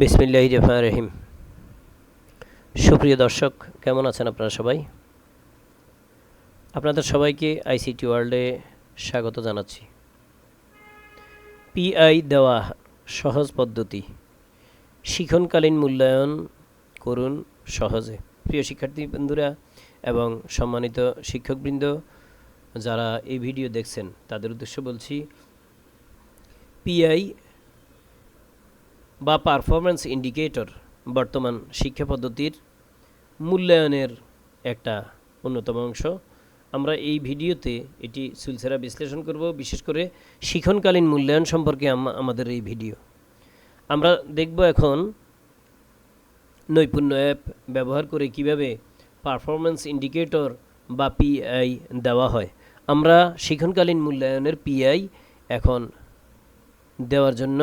বিসমিল্লাহ রহমান রহিম। সুপ্রিয় দর্শক, কেমন আছেন আপনারা সবাই? আপনাদের সবাইকে আইসিটি ওয়ার্ল্ডে স্বাগত জানাচ্ছি। পিআই দেওয়া সহজ পদ্ধতি, শিখনকালীন মূল্যায়ন করুন সহজে। প্রিয় শিক্ষার্থী বন্ধুরা এবং সম্মানিত শিক্ষকবৃন্দ, যারা এই ভিডিও দেখছেন, তাদের উদ্দেশ্য বলছি, পিআই বা পারফরম্যান্স ইন্ডিকেটর বর্তমান শিক্ষা পদ্ধতির মূল্যায়নের একটা অন্যতম অংশ। আমরা এই ভিডিওতে এটি সুলসেরা বিশ্লেষণ করব, বিশেষ করে শিখনকালীন মূল্যায়ন সম্পর্কে আমাদের এই ভিডিও। আমরা দেখব এখন নৈপুণ্য অ্যাপ ব্যবহার করে কীভাবে পারফরম্যান্স ইন্ডিকেটর বা পিআই দেওয়া হয়। আমরা শিখনকালীন মূল্যায়নের পিআই এখন দেওয়ার জন্য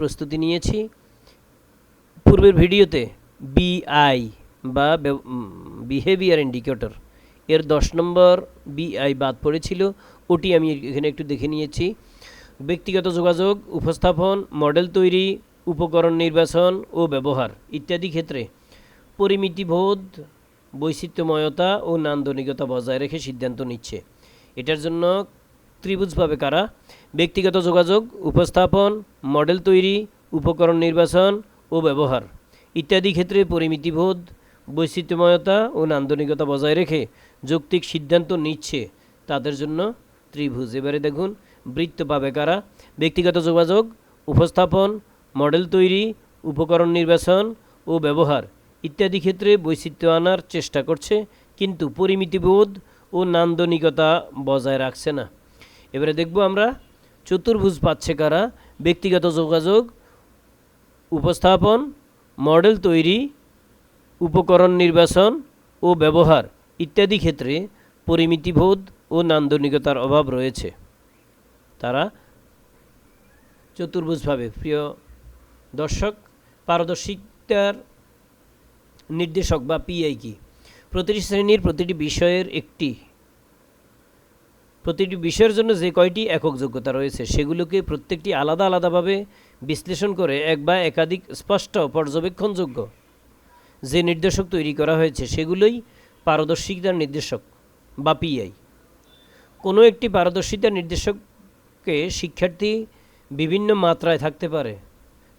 প্রস্তুতি নিয়েছি। পূর্বের ভিডিওতে বিআই বা বিহেভিয়ার ইন্ডিকেটর এর দশ নম্বর বিআই বাদ পড়েছিল, ওটি আমি এখানে একটু দেখে নিয়েছি। ব্যক্তিগত যোগাযোগ, উপস্থাপন, মডেল তৈরি, উপকরণ নির্বাচন ও ব্যবহার ইত্যাদি ক্ষেত্রে পরিমিতিবোধ, বৈচিত্র্যময়তা ও নান্দনিকতা বজায় রেখে সিদ্ধান্ত নিচ্ছে। এটার জন্য ত্রিভুজ পাবে কারা? ব্যক্তিগত যোগাযোগ, উপস্থাপন, মডেল তৈরি, উপকরণ নির্বাচন ও ব্যবহার ইত্যাদি ক্ষেত্রে পরিমিতিবোধ বৈচিত্র্যময়তা ও নান্দনিকতা বজায় রেখে যৌক্তিক সিদ্ধান্ত নিচ্ছে তাদের জন্য ত্রিভুজ। এবারে দেখুন, বৃত্ত পাবে কারা? ব্যক্তিগত যোগাযোগ, উপস্থাপন, মডেল তৈরি, উপকরণ নির্বাচন ও ব্যবহার ইত্যাদি ক্ষেত্রে বৈচিত্র্য আনার চেষ্টা করছে, কিন্তু পরিমিতিবোধ ও নান্দনিকতা বজায় রাখছে না। এবারে দেখব আমরা চতুর্ভুজ পাচ্ছে কারা? ব্যক্তিগত যোগাযোগ, উপস্থাপন, মডেল তৈরি, উপকরণ নির্বাচন ও ব্যবহার ইত্যাদি ক্ষেত্রে পরিমিতিবোধ ও নান্দনিকতার অভাব রয়েছে। তারা চতুর্ভুজভাবে প্রিয় দর্শক, পারদর্শিতার নির্দেশক বা পিআই কি? প্রতিটি শ্রেণির প্রতিটি বিষয়ের একটি প্রতিটি বিষয়ের জন্য যে কয়টি একক যোগ্যতা রয়েছে সেগুলোকে প্রত্যেকটি আলাদা আলাদাভাবে বিশ্লেষণ করে এক বা একাধিক স্পষ্ট পর্যবেক্ষণযোগ্য যে নির্দেশক তৈরি করা হয়েছে সেগুলোই পারদর্শিতার নির্দেশক বা পিআই। কোনো একটি পারদর্শিতার নির্দেশককে শিক্ষার্থী বিভিন্ন মাত্রায় থাকতে পারে,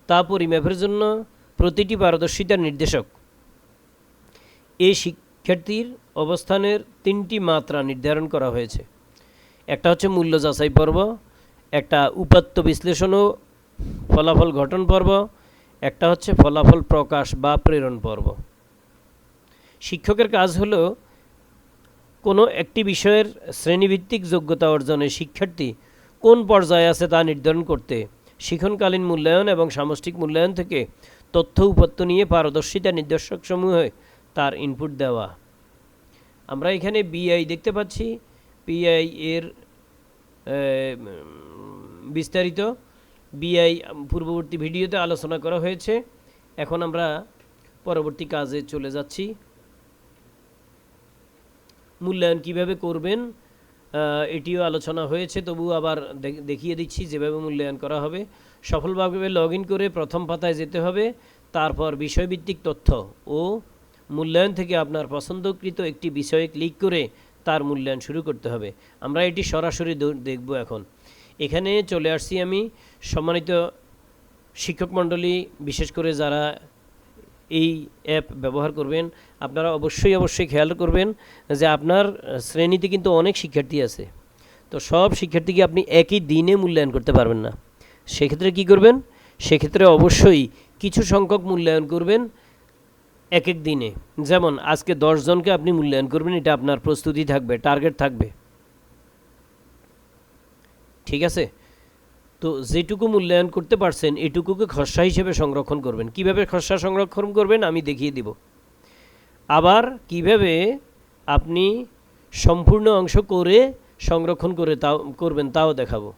তা পরিমাপের জন্য প্রতিটি পারদর্শিতার নির্দেশক। এই শিক্ষার্থীর অবস্থানের তিনটি মাত্রা নির্ধারণ করা হয়েছে। একটা হচ্ছে মূল্য যাচাই পর্ব, একটা উপাত্ত বিশ্লেষণ ও ফলাফল গঠন পর্ব, একটা হচ্ছে ফলাফল প্রকাশ বা প্রেরণ পর্ব। শিক্ষকের কাজ হলো কোনো একটি বিষয়ের শ্রেণীভিত্তিক যোগ্যতা অর্জনে শিক্ষার্থী কোন পর্যায়ে আছে তা নির্ধারণ করতে, শিখনকালীন মূল্যায়ন এবং সামষ্টিক মূল্যায়ন থেকে তথ্য উপাত্ত নিয়ে পারদর্শিতা নির্দেশকসমূহে তার ইনপুট দেওয়া। আমরা এখানে বিআই দেখতে পাচ্ছি। পিআই এর বিস্তারিত। বিআই পূর্ববর্তী ভিডিওতে আলোচনা করা হয়েছে। এখন আমরা পরবর্তী কাজে চলে যাচ্ছি। মূল্যায়ন কীভাবে করবেন এটিও আলোচনা হয়েছে তবু আবার দেখিয়ে দিচ্ছি যেভাবে মূল্যায়ন করা হবে। সফলভাবে লগ করে প্রথম পাতায় যেতে হবে, তারপর বিষয়ভিত্তিক তথ্য ও মূল্যায়ন থেকে আপনার পছন্দকৃত একটি বিষয়ে ক্লিক করে তার মূল্যায়ন শুরু করতে হবে। আমরা এটি সরাসরি দেখব এখন। এখানে চলে আসছি আমি সম্মানিত শিক্ষক মণ্ডলী, বিশেষ করে যারা এই অ্যাপ ব্যবহার করবেন, আপনারা অবশ্যই অবশ্যই খেয়াল করবেন যে আপনার শ্রেণীতে কিন্তু অনেক শিক্ষার্থী আছে। তো সব শিক্ষার্থীকে আপনি একই দিনে মূল্যায়ন করতে পারবেন না। সেক্ষেত্রে কি করবেন? সেক্ষেত্রে অবশ্যই কিছু সংখ্যক মূল্যায়ন করবেন। এক এক দিনে। যেমন, আজকে জনকে আপনি মূল্যায়ন করবেন, এটা আপনার প্রস্তুতি থাকবে, টার্গেট থাকবে। ঠিক আছে? তো যেটুকু মূল্যায়ন করতে পারছেন, এটুকুকে খসড়া হিসেবে সংরক্ষণ করবেন। কীভাবে খসড়া সংরক্ষণ করবেন, আমি দেখিয়ে দিব। আবার কীভাবে আপনি সম্পূর্ণ অংশ করে সংরক্ষণ করে তাও, করবেন, তাও দেখাবো।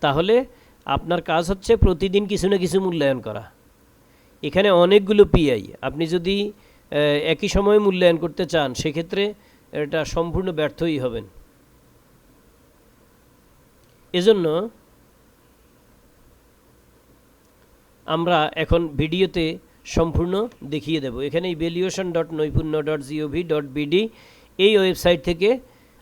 তাহলে আপনার কাজ হচ্ছে প্রতিদিন কিছু না কিছু মূল্যায়ন করা। এখানে অনেকগুলো পিআই আপনি যদি একই সময়ে মূল্যায়ন করতে চান, সেক্ষেত্রে এটা সম্পূর্ণ ব্যর্থই হবেন। এজন্য আমরা এখন ভিডিওতে সম্পূর্ণ দেখিয়ে দেব। এখানে evaluation dot Naipunya dot gov dot BD এই ওয়েবসাইট থেকে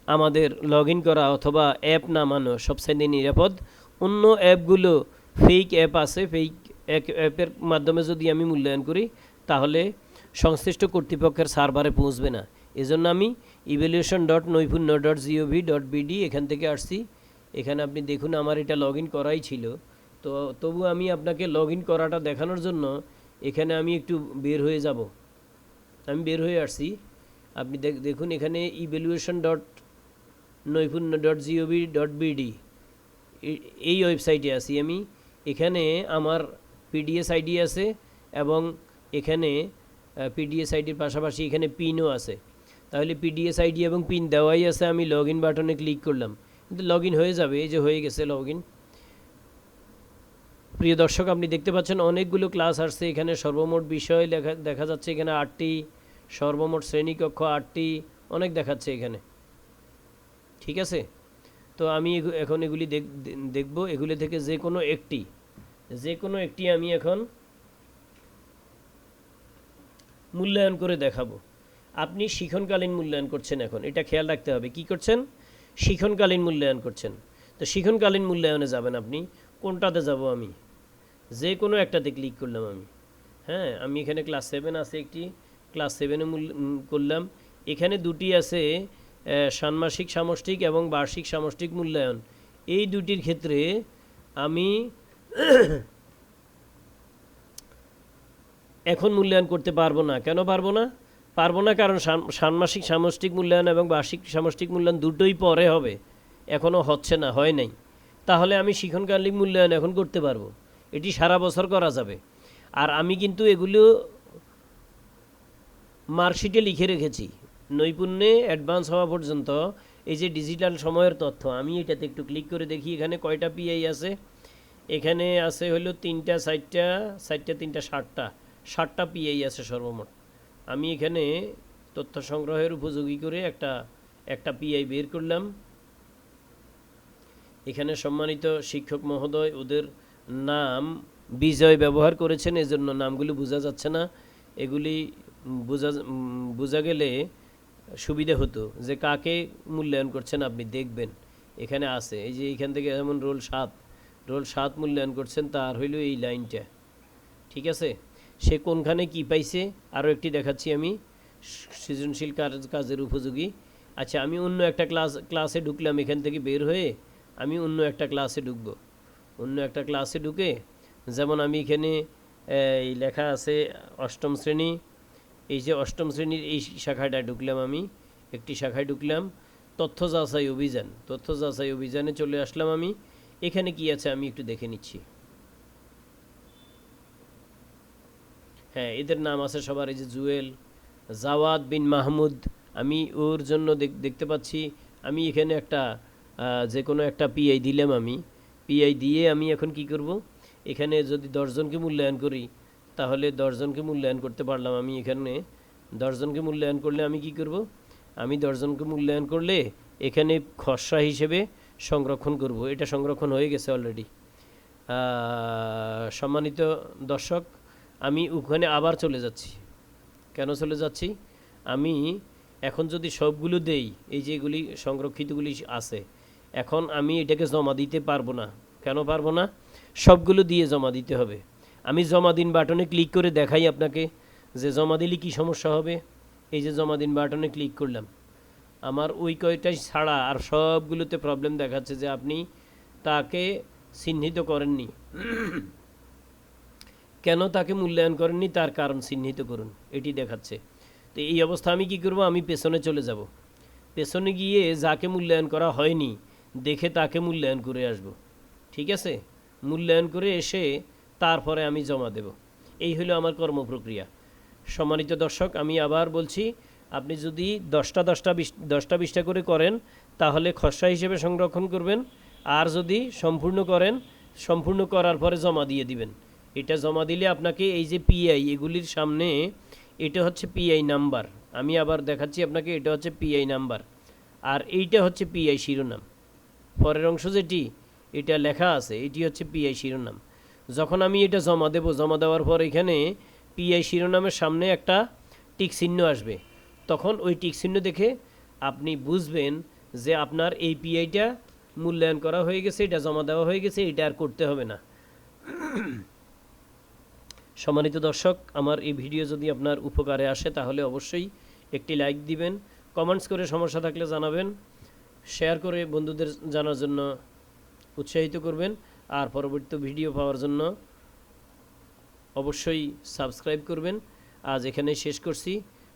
আমাদের লগ করা অথবা অ্যাপ নামানো সবচেয়ে নিরাপদ। অন্য অ্যাপগুলো ফেক অ্যাপ আছে ফেক অ্যাপের মাধ্যমে যদি আমি মূল্যায়ন করি, তাহলে সংশ্লিষ্ট কর্তৃপক্ষের সার্ভারে পৌঁছবে না। এজন্য আমি evaluation dot Naipunya dot gov dot BD এখান থেকে আসছি। এখানে আপনি দেখুন, আমার এটা লগ ইন করাই ছিল। তো তবু আমি আপনাকে লগ ইন করাটা দেখানোর জন্য এখানে আমি একটু বের হয়ে যাব। আমি বের হয়ে আসছি। আপনি দেখ- দেখুন, এখানে evaluation dot Naipunya dot gov dot BD এই ওয়েবসাইটে আছি আমি। এখানে আমার পিডিএস আইডি আছে এবং এখানে পিডিএস আইডির পাশাপাশি এখানে পিনও আছে। তাহলে পিডিএস আইডি এবং পিন দেওয়াই আছে, আমি লগ ইন বাটনে ক্লিক করলাম। কিন্তু লগ ইন হয়ে যাবে, এই যে হয়ে গেছে লগ ইন প্রিয় দর্শক, আপনি দেখতে পাচ্ছেন অনেকগুলো ক্লাস আসছে, এখানে সর্বমোট বিষয় লেখা, দেখা যাচ্ছে এখানে আটটি, সর্বমোট শ্রেণীকক্ষ আটটি, অনেক দেখাচ্ছে এখানে। ঠিক আছে? তো আমি এখন এগুলি দেখব, এগুলি থেকে যে কোনো একটি। যে কোনো একটি আমি এখন মূল্যায়ন করে দেখাবো। আপনি শিখনকালীন মূল্যায়ন করছেন এখন। এটা খেয়াল রাখতে হবে। কি করছেন? শিখনকালীন মূল্যায়ন করছেন। তো শিখনকালীন মূল্যায়নে যাবেন আপনি। কোনটাতে যাব আমি? যে কোনো একটাতে ক্লিক করলাম আমি। হ্যাঁ আমি এখানে ক্লাস সেভেন আছে একটি। ক্লাস সেভেনে উম, করলাম। এখানে দুটি আছে ষান্মাসিক সামষ্টিক এবং বার্ষিক সামষ্টিক মূল্যায়ন। এই দুটির ক্ষেত্রে আমি এখন মূল্যায়ন করতে পারব না। কেন পারব না? পারব না কারণ ষান্মাসিক সামষ্টিক মূল্যায়ন এবং বার্ষিক সামষ্টিক মূল্যায়ন দুটোই পরে হবে। এখনও হচ্ছে না, হয় নাই। তাহলে আমি শিখনকালীন মূল্যায়ন এখন করতে পারব। এটি সারা বছর করা যাবে। আর আমি কিন্তু এগুলো মার্কশিটে লিখে রেখেছি। নৈপুণ্যে অ্যাডভান্স হওয়া পর্যন্ত এই যে ডিজিটাল সময়ের তথ্য, আমি এটাতে একটু ক্লিক করে দেখি এখানে কয়টা পিআই আছে। এখানে আছে হলো তিনটা, চারটা চারটা, তিনটা ষাটটা ষাটটা পিআই আছে সর্বমোট। আমি এখানে তথ্য সংগ্রহের উপযোগী করে একটা একটা পিআই বের করলাম। এখানে সম্মানিত শিক্ষক মহোদয়, ওদের নাম বিজয় ব্যবহার করেছেন, এজন্য নামগুলো বোঝা যাচ্ছে না। এগুলি বোঝা বোঝা গেলে সুবিধা হতো যে কাকে মূল্যায়ন করছেন আপনি দেখবেন। এখানে আছে, এই যে এখান থেকে যেমন রোল সাত রোল সাত মূল্যায়ন করছেন, তার হইল এই লাইনটা। ঠিক আছে? সে কোনখানে কি পাইছে? আরও একটি দেখাচ্ছি আমি। সৃজনশীল কাজ, কাজের উপযোগী। আচ্ছা আমি অন্য একটা ক্লাস, ক্লাসে ঢুকলাম এখান থেকে বের হয়ে, আমি অন্য একটা ক্লাসে ঢুকব। অন্য একটা ক্লাসে ঢুকে, যেমন আমি এখানে এই লেখা আছে অষ্টম শ্রেণি। এই যে অষ্টম শ্রেণির এই শাখাটা ঢুকলাম আমি, একটি শাখায় ঢুকলাম। তথ্য যাচাই অভিযান, তথ্য যাচাই অভিযানে চলে আসলাম আমি। এখানে কি আছে আমি একটু দেখে নিচ্ছি। হ্যাঁ এদের নাম আছে সবার, এই যে জুয়েল, জাওয়াদ বিন মাহমুদ। আমি ওর জন্য দেখ- দেখতে পাচ্ছি, আমি এখানে একটা যে কোনো একটা পিআই দিলাম আমি। পিআই দিয়ে আমি এখন কি করব? এখানে যদি দশজনকে মূল্যায়ন করি, তাহলে দশজনকে মূল্যায়ন করতে পারলাম আমি এখানে। দশজনকে মূল্যায়ন করলে আমি কি করব? আমি দশজনকে মূল্যায়ন করলে এখানে খসড়া হিসেবে সংরক্ষণ করব। এটা সংরক্ষণ হয়ে গেছে অলরেডি সম্মানিত দর্শক, আমি ওখানে আবার চলে যাচ্ছি। কেন চলে যাচ্ছি? আমি এখন যদি সবগুলো দেই, এই যেগুলি সংরক্ষিতগুলি আছে, এখন আমি এটাকে জমা দিতে পারব না। কেন পারব না? সবগুলো দিয়ে জমা দিতে হবে। আমি জমা দিন বাটনে ক্লিক করে দেখাই আপনাকে যে জমা দিলে কী সমস্যা হবে। এই যে জমা দিন বাটনে ক্লিক করলাম। আমার ওই কয়টাই ছাড়া আর সবগুলোতে প্রবলেম দেখাচ্ছে যে আপনি তাকে চিহ্নিত করেননি। কেন তাকে মূল্যায়ন করেননি? তার কারণ চিহ্নিত করুন, এটি দেখাচ্ছে। তো এই অবস্থা আমি কি করব? আমি পেছনে চলে যাব। পেছনে গিয়ে যাকে মূল্যায়ন করা হয়নি, দেখে তাকে মূল্যায়ন করে আসব। ঠিক আছে? মূল্যায়ন করে এসে তারপরে আমি জমা দেব। এই হলো আমার কর্মপ্রক্রিয়া। সম্মানিত দর্শক, আমি আবার বলছি আপনি যদি দশটা দশটা, বিশ, দশটা, বিশটা করে করেন, তাহলে খসড়া হিসেবে সংরক্ষণ করবেন। আর যদি সম্পূর্ণ করেন, সম্পূর্ণ করার পরে জমা দিয়ে দিবেন। এটা জমা দিলে আপনাকে এই যে পিআই এগুলির সামনে, এটা হচ্ছে পিআই নাম্বার। আমি আবার দেখাচ্ছি আপনাকে, এটা হচ্ছে পিআই নাম্বার। আর এইটা হচ্ছে পিআই শিরোনাম। পরের অংশ যেটি, এটা লেখা আছে, এটি হচ্ছে পিআই শিরোনাম। যখন আমি এটা জমা দেব, জমা দেওয়ার পর এখানে পিআই শিরোনামের সামনে একটা টিক চিহ্ন আসবে। তখন ওই টিক চিহ্ন দেখে আপনি বুঝবেন যে আপনার এই পিআইটা মূল্যায়ন করা হয়ে গেছে, এটা জমা দেওয়া হয়ে গেছে, এটা আর করতে হবে না। সম্মানিত দর্শক, আমার এই ভিডিও যদি আপনার উপকারে আসে, তাহলে অবশ্যই একটি লাইক দিবেন, কমেন্টস করে সমস্যা থাকলে জানাবেন, শেয়ার করে বন্ধুদের জানার জন্য উৎসাহিত করবেন, আর পরবর্তী ভিডিও পাওয়ার জন্য অবশ্যই সাবস্ক্রাইব করবেন। আজ এখানেই শেষ করছি।